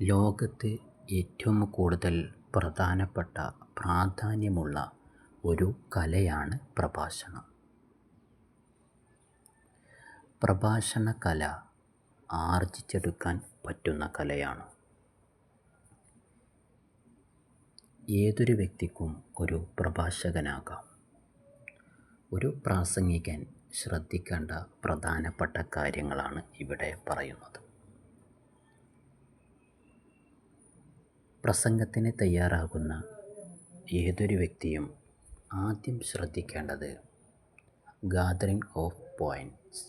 ലോകത്ത് ഏറ്റവും കൂടുതൽ പ്രധാനപ്പെട്ട പ്രാധാന്യമുള്ള ഒരു കലയാണ് പ്രഭാഷണം. പ്രഭാഷണ കല ആർജിച്ചെടുക്കാൻ പറ്റുന്ന കലയാണ്. ഏതൊരു വ്യക്തിക്കും ഒരു പ്രഭാഷകനാകാം. ഒരു പ്രാസംഗികൻ ശ്രദ്ധിക്കേണ്ട പ്രധാനപ്പെട്ട കാര്യങ്ങളാണ് ഇവിടെ പറയുന്നത്. പ്രസംഗത്തിന് തയ്യാറാകുന്ന ഏതൊരു വ്യക്തിയും ആദ്യം ശ്രദ്ധിക്കേണ്ടത് ഗാദറിംഗ് ഓഫ് പോയിന്റ്സ്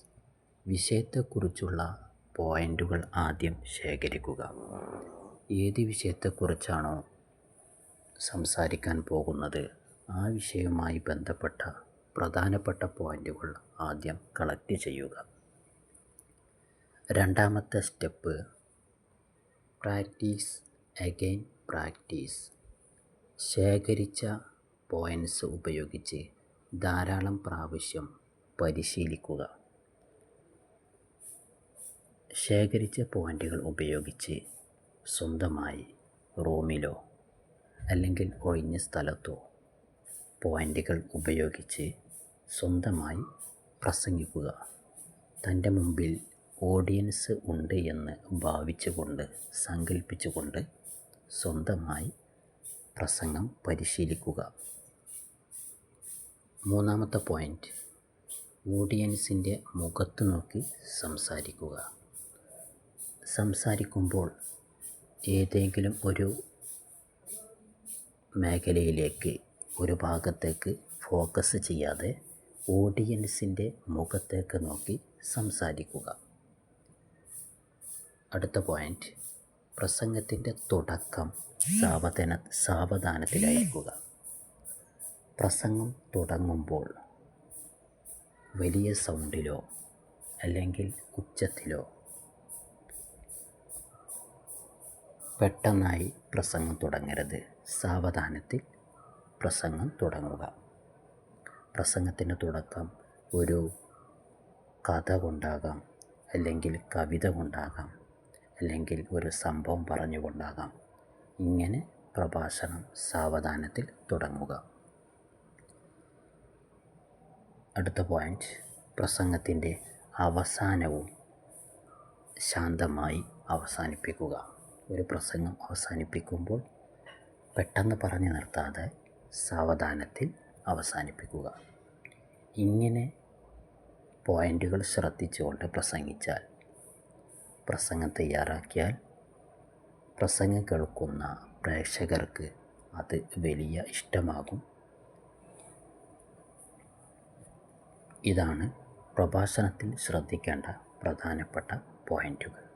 വിഷയത്തെക്കുറിച്ചുള്ള പോയിന്റുകൾ ആദ്യം ശേഖരിക്കുക. ഏത് വിഷയത്തെക്കുറിച്ചാണോ സംസാരിക്കാൻ പോകുന്നത് ആ വിഷയവുമായി ബന്ധപ്പെട്ട പ്രധാനപ്പെട്ട പോയിന്റുകൾ ആദ്യം കളക്ട് ചെയ്യുക. രണ്ടാമത്തെ സ്റ്റെപ്പ് പ്രാക്ടീസ് അഗെയിൻ പ്രാക്ടീസ് ശേഖരിച്ച പോയിന്റ്സ് ഉപയോഗിച്ച് ധാരാളം പ്രാവശ്യം പരിശീലിക്കുക. ശേഖരിച്ച പോയിന്റുകൾ ഉപയോഗിച്ച് സ്വന്തമായി റൂമിലോ അല്ലെങ്കിൽ ഒഴിഞ്ഞ സ്ഥലത്തോ പോയിന്റുകൾ ഉപയോഗിച്ച് സ്വന്തമായി പ്രസംഗിക്കുക. തന്റെ മുമ്പിൽ ഓഡിയൻസ് ഉണ്ട് എന്ന് ഭാവിച്ചുകൊണ്ട് സങ്കല്പിച്ചുകൊണ്ട് സ്വന്തമായി പ്രസംഗം പരിശീലിക്കുക. മൂന്നാമത്തെ പോയിന്റ് ഓഡിയൻസിന്റെ മുഖത്ത് നോക്കി സംസാരിക്കുക. സംസാരിക്കുമ്പോൾ ഏതെങ്കിലും ഒരു മേഖലയിലേക്ക് ഒരു ഭാഗത്തേക്ക് ഫോക്കസ് ചെയ്യാതെ ഓഡിയൻസിന്റെ മുഖത്തേക്ക് നോക്കി സംസാരിക്കുക. അടുത്ത പോയിന്റ് പ്രസംഗത്തിന്റെ തുടക്കം സാവധാന സാവധാനത്തിലായിരിക്കുക. പ്രസംഗം തുടങ്ങുമ്പോൾ വലിയ സൗണ്ടിലോ അല്ലെങ്കിൽ ഉച്ചത്തിലോ പെട്ടെന്നായി പ്രസംഗം തുടങ്ങരുത്. സാവധാനത്തിൽ പ്രസംഗം തുടങ്ങുക. പ്രസംഗത്തിന്റെ തുടക്കം ഒരു കഥ കൊണ്ടാകാം അല്ലെങ്കിൽ കവിത കൊണ്ടാകാം. അല്ലെങ്കിൽ ഒരു സംഭവം പറഞ്ഞുകൊണ്ടാകാം. ഇങ്ങനെ പ്രഭാഷണം സാവധാനത്തിൽ തുടങ്ങുക. അടുത്ത പോയിന്റ് പ്രസംഗത്തിന്റെ അവസാനവും ശാന്തമായി അവസാനിപ്പിക്കുക. ഒരു പ്രസംഗം അവസാനിപ്പിക്കുമ്പോൾ പെട്ടെന്ന് പറഞ്ഞു നിർത്താതെ സാവധാനത്തിൽ അവസാനിപ്പിക്കുക. ഇങ്ങനെ പോയിന്റുകൾ ശ്രദ്ധിച്ചുകൊണ്ട് പ്രസംഗിച്ചാൽ പ്രസംഗം തയ്യാറാക്കിയാൽ പ്രസംഗം കേൾക്കുന്ന പ്രേക്ഷകർക്ക് അത് വലിയ ഇഷ്ടമാകും. ഇതാണ് പ്രഭാഷണത്തിൽ ശ്രദ്ധിക്കേണ്ട പ്രധാനപ്പെട്ട പോയിന്റുകൾ